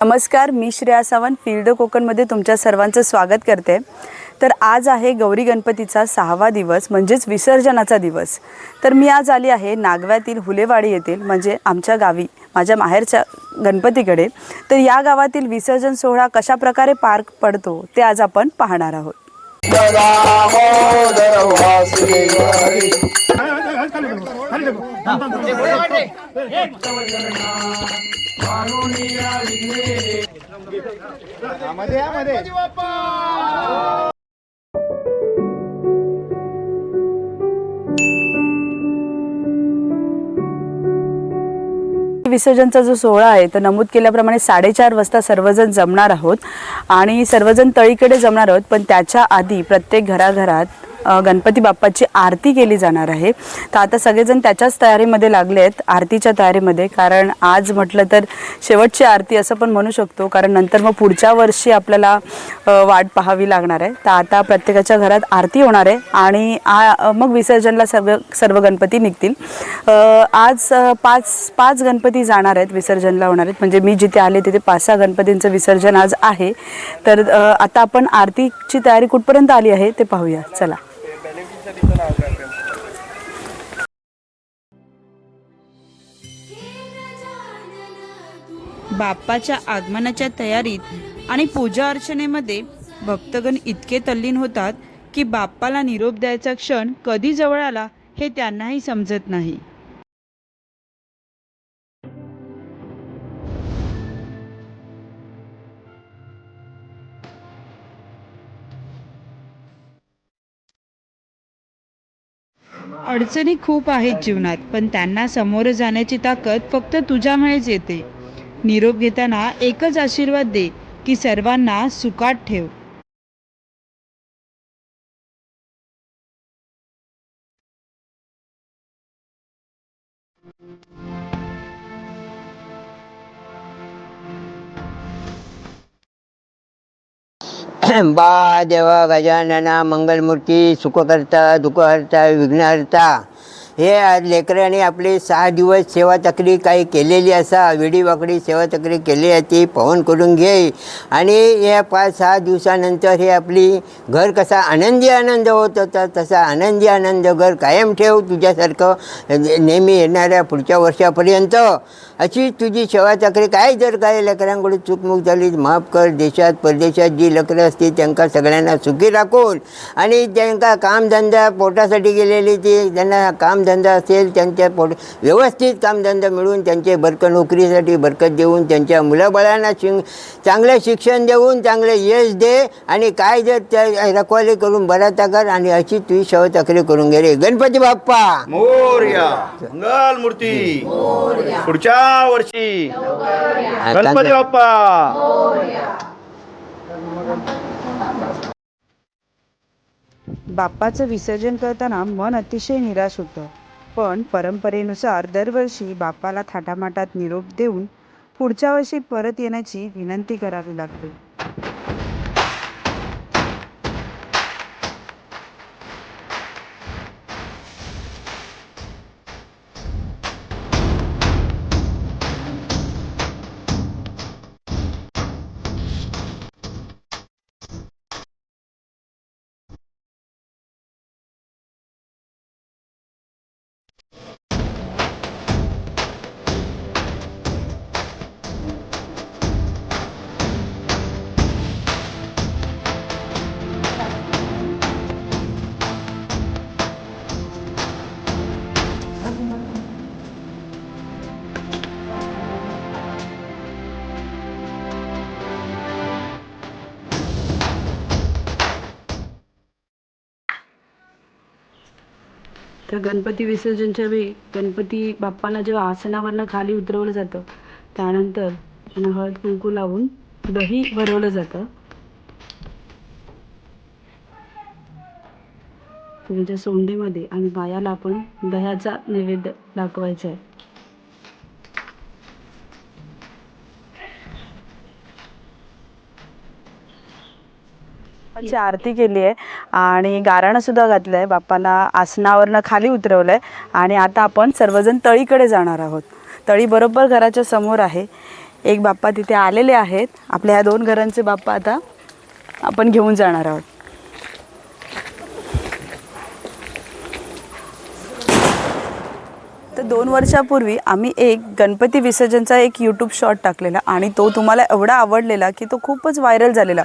नमस्कार मी श्रेया सावंत फील्ड कोकणमध्ये तुमच्या सर्वांचं स्वागत करते. तर आज आहे गौरी गणपतीचा सहावा दिवस म्हणजेच विसर्जनाचा दिवस. तर मी आज आली आहे नागव्यातील हुलेवाडी येथील म्हणजे आमच्या गावी माझ्या माहेरच्या गणपतीकडे. तर या गावातील विसर्जन सोहळा कशा प्रकारे पार पडतो ते आज आपण पाहणार आहोत. दामोदर वासुदेवारी विसर्जनचा जो सोहळा आहे तर नमूद केल्याप्रमाणे साडेचार वाजता सर्वजण जमणार आहोत. आणि सर्वजण तळीकडे जमणार आहोत पण त्याच्या आधी प्रत्येक घराघरात गणपती बाप्पाची आरती केली जाणार आहे. तर आता सगळेजण त्याच्याच तयारीमध्ये लागले आहेत आरतीच्या तयारीमध्ये. कारण आज म्हटलं तर शेवटची आरती असं पण म्हणू शकतो. कारण नंतर मग पुढच्या वर्षी आपल्याला वाट पाहावी लागणार आहे. तर आता प्रत्येकाच्या घरात आरती होणार आहे आणि आ- मग विसर्जनला सर्व सर्व गणपती निघतील. आज पाच पाच गणपती जाणार आहेत विसर्जनला होणार आहेत. म्हणजे मी जिथे आले तिथे पाच सहा गणपतींचं विसर्जन आज आहे. तर आता आपण आरतीची तयारी कुठपर्यंत आली आहे ते पाहूया. चला. बाप्पाच्या आगमनाच्या तयारीत आणि पूजा अर्चनेमध्ये भक्तगण इतके तल्लीन होतात की बाप्पाला निरोप द्यायचा क्षण कधी जवळ आला हे त्यांनाही समजत नाही. अडचणी खूप आहेत जीवनात पण त्यांना समोर जाण्याची ताकद फक्त तुझ्यामुळेच येते. निरोप घेताना एकच आशीर्वाद दे की सर्वांना सुखात ठेव. बा देवा गजानना मंगलमूर्ती सुखकर्ता दुःखहर्ता विघ्नहर्ता. हे आज लेकरांनी आपली सहा दिवस सेवा तक्री काही केलेली असा वेडी वाकडी सेवा तक्री केली आहे ती पवन करून घे आणि या पाच सहा दिवसानंतर हे आपली घर कसा आनंदी आनंद होत होता तसा आनंदी आनंद घर कायम ठेव तुझ्यासारखं नेहमी येणाऱ्या पुढच्या वर्षापर्यंत. अशी तुझी सेवा चाकरी काय जर काय लेकरांकडून चूकमूक झाली माफ कर देशात परदेशात जी लेकरं असतील त्यांना सगळ्यांना सुखी राखून आणि त्यांना कामधंदा पोटासाठी गेलेली ती ज्यांना कामधंदा असेल त्यांच्या पोट व्यवस्थित कामधंदा मिळून त्यांचे बरकत नोकरीसाठी बरकत देऊन त्यांच्या मुलाबाळांना शिंग चांगलं शिक्षण देऊन चांगलं यश दे आणि काय जर त्या रखवाली करून बराता कर आणि अशी तुझी सेवा चाकरी करून घे रे. गणपती बाप्पा! मोर्या मंगल मूर्ती पुढच्या वर्षी. गणपती बाप्पा. बाप्पाचं विसर्जन करताना मन अतिशय निराश होतं. पण परंपरेनुसार दरवर्षी बाप्पाला थाटामाटात निरोप देऊन पुढच्या वर्षी परत येण्याची विनंती करावी लागते. तर गणपती विसर्जनच्या वेळी गणपती बाप्पाला जेव्हा आसनावरनं खाली उतरवलं जातं त्यानंतर त्यांना हळद कुंकू लावून दही भरवलं जातं. त्यांच्या सोंडेमध्ये आणि बायाला आपण दह्याचा नैवेद्य दाखवायचा आहे. बाप्पाची आरती केली आहे. आणि गाराणं सुद्धा घातलं आहे. बाप्पाला आसनावरनं खाली उतरवलं आहे. आणि आता आपण सर्वजण तळीकडे जाणार आहोत. तळी बरोबर घराच्या समोर आहे. एक बाप्पा तिथे आलेले आहेत. आपल्या ह्या दोन घरांचे बाप्पा आता आपण घेऊन जाणार आहोत. तर दोन वर्षापूर्वी आम्ही एक गणपती विसर्जनचा एक यूट्यूब शॉर्ट टाकलेला आणि तो तुम्हाला एवढा आवडलेला की तो खूपच व्हायरल झालेला.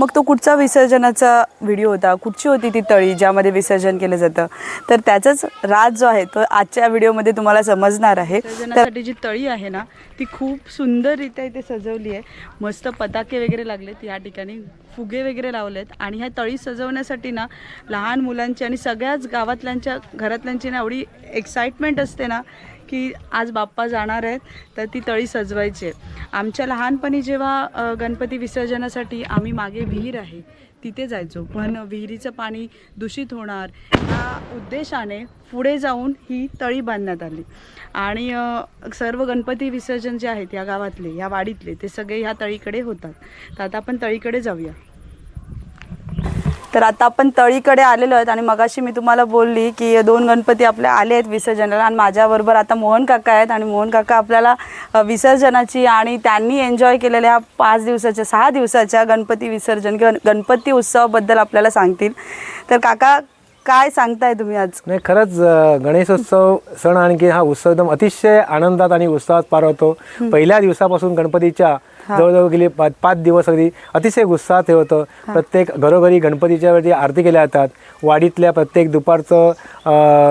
मग तो कुठचा विसर्जनाचा व्हिडिओ होता? कुठची होती ती तळी ज्यामध्ये विसर्जन केलं जातं? तर त्याचाच राज जो आहे तो आजच्या व्हिडिओमध्ये तुम्हाला समजणार आहे. त्यासाठी जी तळी आहे ना ती खूप सुंदररित्या इथे सजवली आहे. मस्त पताके वगैरे लागलेत या ठिकाणी फुगे वगैरे लावलेत. आणि ह्या तळी सजवण्यासाठी ना लहान मुलांची आणि सगळ्याच गावातल्यांच्या घरातल्यांची ना एवढी एक्साइटमेंट असते ना की आज बाप्पा जाणार आहेत तर ती तळी सजवायची आहे. आमच्या लहानपणी जेव्हा गणपती विसर्जनासाठी आम्ही मागे विहीर आहे तिथे जायचो. पण विहिरीचं पाणी दूषित होणार या उद्देशाने पुढे जाऊन ही तळी बांधण्यात आली. आणि सर्व गणपती विसर्जन जे आहेत या गावातले या वाडीतले ते सगळे ह्या तळीकडे होतात. तर आता आपण तळीकडे जाऊया. तर आता आपण तळीकडे आलेलो आहेत आणि मगाशी मी तुम्हाला बोलली की दोन गणपती आपले आले आहेत विसर्जनाला आणि माझ्याबरोबर आता मोहन काका आहेत आणि मोहन काका आपल्याला विसर्जनाची आणि त्यांनी एन्जॉय केलेल्या ह्या पाच दिवसाच्या सहा दिवसाच्या गणपती विसर्जन किंवा गणपती उत्सवाबद्दल आपल्याला सांगतील. तर काका काय सांगताय तुम्ही आज? नाही खरंच अ, गणेशोत्सव सण आणखी हा उत्सव एकदम अतिशय आनंदात आणि उत्साहात पार होतो. पहिल्या दिवसापासून गणपतीच्या जवळजवळ गेली पाच पाच दिवस अगदी अतिशय उत्साहात हे होतं. प्रत्येक घरोघरी गणपतीच्या वेळी आरती केल्या जातात. वाडीतल्या प्रत्येक दुपारचं अ,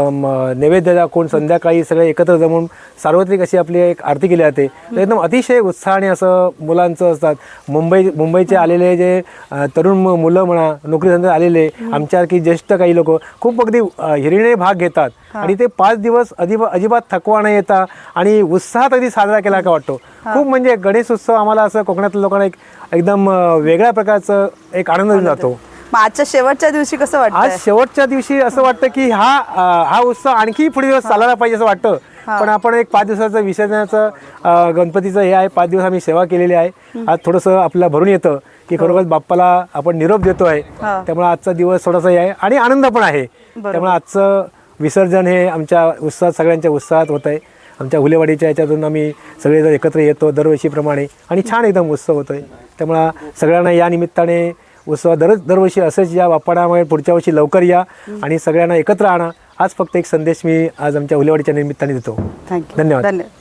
म, नैवेद्य दाखवून संध्याकाळी सगळे एकत्र जमून सार्वत्रिक अशी आपली एक आरती केली जाते. तर एकदम अतिशय उत्साहाने असं मुलांचं असतात. मुंबई मुंबईचे आलेले जे अ, तरुण मु- मुलं म्हणा नोकरी धंदे आलेले आमच्यासारखी ज्येष्ठ काही लोक खूप अगदी हिरिणे भाग घेतात. आणि ते पाच दिवस अजिबा अजिबात थकवा न येता आणि उत्साहात अगदी साजरा केला का वाटतो? खूप म्हणजे गणेश उत्सव आम्हाला असं कोकणातल्या लोकांना एक एकदम वेगळ्या प्रकारचं एक आनंद जातो. आजच्या शेवटच्या दिवशी कसं आज वाटतं शेवटच्या दिवशी असं वाटतं की हा हा उत्सव आणखी पुढे दिवस चालायला पाहिजे असं वाटतं. पण आपण एक पाच दिवसाचं विसर्जनाचं गणपतीचं हे आहे पाच दिवस आम्ही सेवा केलेली आहे. आज थोडंसं आपल्याला भरून येतं की खरोखर बाप्पाला आपण निरोप देतो आहे. हा. त्यामुळे आजचा दिवस थोडासा हे आहे आणि आनंद पण आहे. त्यामुळे आजचं विसर्जन हे आमच्या उत्साहात सगळ्यांच्या उत्साहात होत आहे. आमच्या हुलेवाडीच्या याच्यातून आम्ही सगळेजण एकत्र येतो दरवर्षीप्रमाणे आणि छान एकदम उत्सव होतो आहे त्यामुळं सगळ्यांना या निमित्ताने उत्सव दर दरवर्षी असंच या बाप्पाडामुळे पुढच्या वर्षी लवकर या आणि सगळ्यांना एकत्र आणा. आज फक्त एक संदेश मी आज आमच्या हुलेवाडीच्या निमित्ताने देतो. थँक्यू धन्यवाद. धन्यवाद.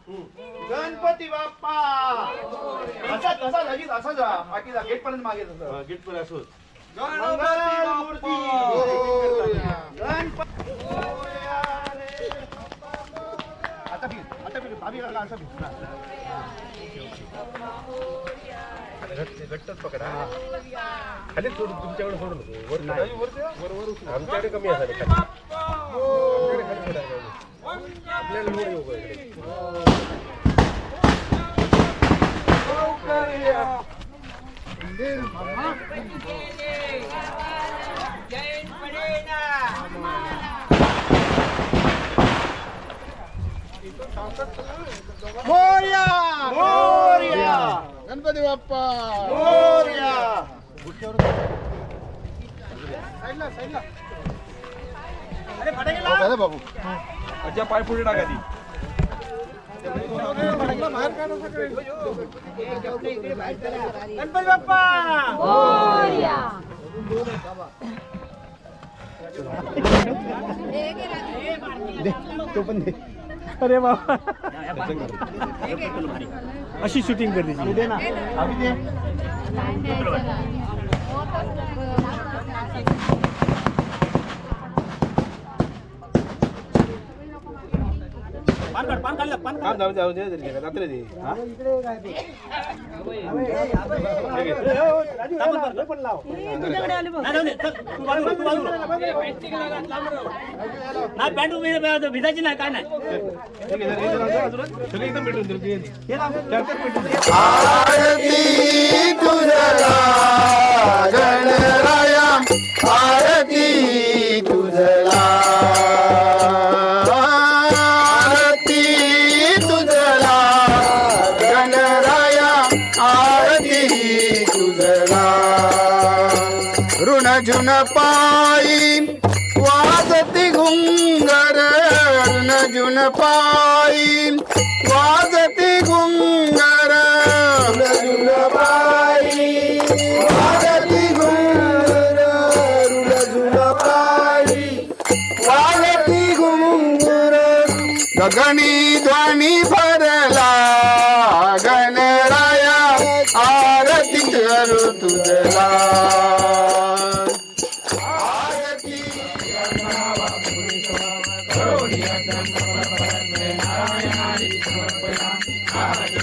गणपती बाप्पा! असा तसा असा जा. गेट पर्यंत मागे गेट पर्यंत मूर्ती गणपती आता फिर आता फिर भाभी काका असं फिर घट्ट- घट्टच पकडा. खाली सोडून तुमच्याकडे सोडू नको. वर नाही. वर वर उचलू. आमच्याकडे कमी असायला खाली. आमच्याकडे खाली सोडायला पाहिजे. आपल्याला वर येऊ का इकडे? मोरया गणपती बाप्पा! अरे बाबू. अच्छा पाय पुढे टाका ती. गणपती बाप्पा! तो पण दे. अरे बाबा. अशी शूटिंग करते ना. आम्ही दे. पान जाऊ जाऊ दे दे रात्री दे हा? भिजायची नाही काय नाही. सगळे हे एकदम भेटून भेटून अर्जुन पायी वाजती घुंगर अर्जुन पायी वाजती घुंगर अर्जुन पायी वाजती घुंगर गगनी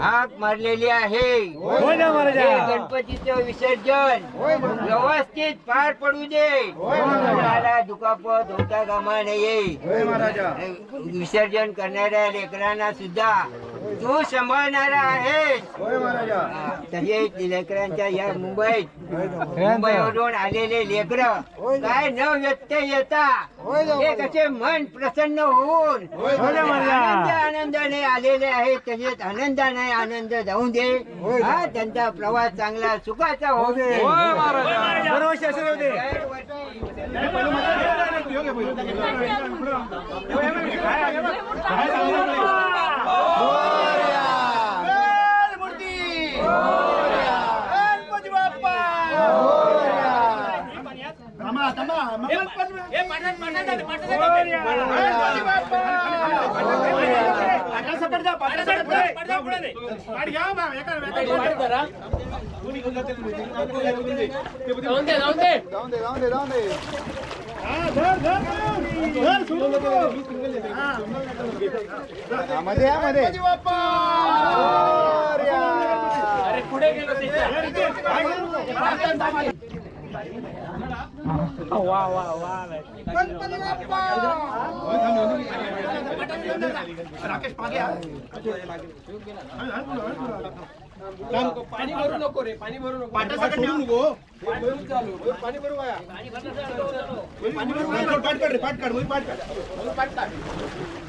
हाक मारलेली आहे. गणपतीचं विसर्जन व्यवस्थित पार पडू दे. कोणाला दुखापत होता कामा नये. विसर्जन करणाऱ्या लेकरांना सुद्धा तू सांभाळणारा आहेस. हा, तसेच लेकरांच्या या मुंबईत मुंबईवरून आलेले लेकर काय न व्यक्त येता हे कसे मन प्रसन्न होऊन आनंद आनंदाने आलेले आहेत तसेच आनंदाने आनंद जाऊ दे. हा त्यांचा प्रवास चांगला सुखाचा होऊ दे. दरवर्षी असे होते हे पाठा पाठा पाठा नाही नाही हे खाली घ्या, पुढच्या- पुढच्या बाजूला घ्या. पाटा सुटत नाही नंतर हे पाट्या- पाट्या- पाट्या- पाट्या मारायचे, पाट- बाप्पा नाही लागत, हे पाट्या- हे- हे- हे- हे राकेश, पाट्याचं बुडवून. हे, पाऊस लागला. पाठू, आडू, पाट्याचं बुडवून वर घे. अजून एकदा कर अजून एकदा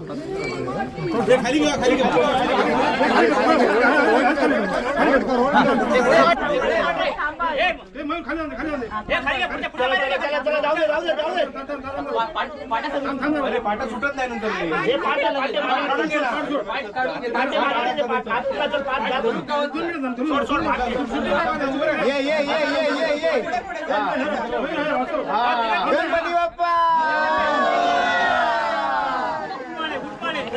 बस बस चल, जाऊ दे आता.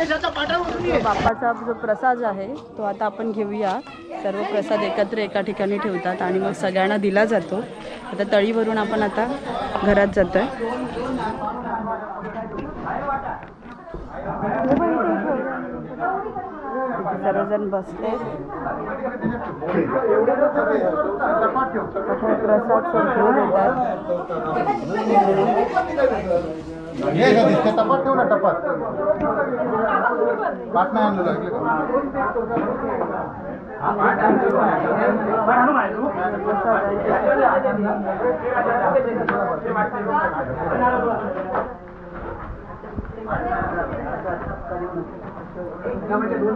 बाप्पाचा जो प्रसाद आहे तो आता आपण घेऊया. सर्व प्रसाद एकत्र एका ठिकाणी ठेवतात आणि मग सगळ्यांना दिला जातो. आता तळीवरून आपण आता घरात जातोय. सर्वजण बसले. प्रसाद घेऊन येतात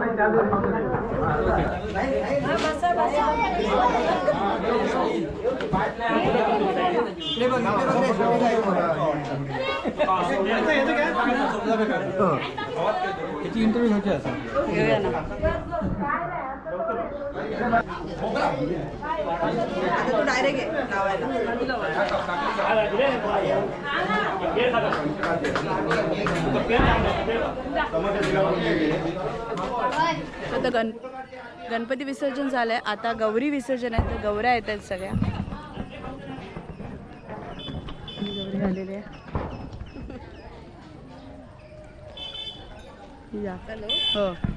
हे का दिसतं? टपात ठेव इंटरव्ह्यू घ्यायची पाट आता गण गणपती विसर्जन झालंय. आता गौरी विसर्जन आहे. तर गौऱ्या येत आहेत सगळ्या. आलेली आहे. या. हो.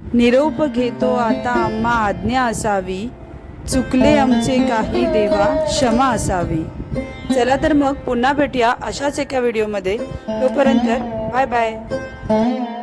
निरोप घेतो आता आम्हा आज्ञा असावी. चुकले आमचे काही देवा क्षमा असावी. चला तर मग पुन्हा भेटूया अशाच एका व्हिडिओमध्ये. तोपर्यंत बाय बाय.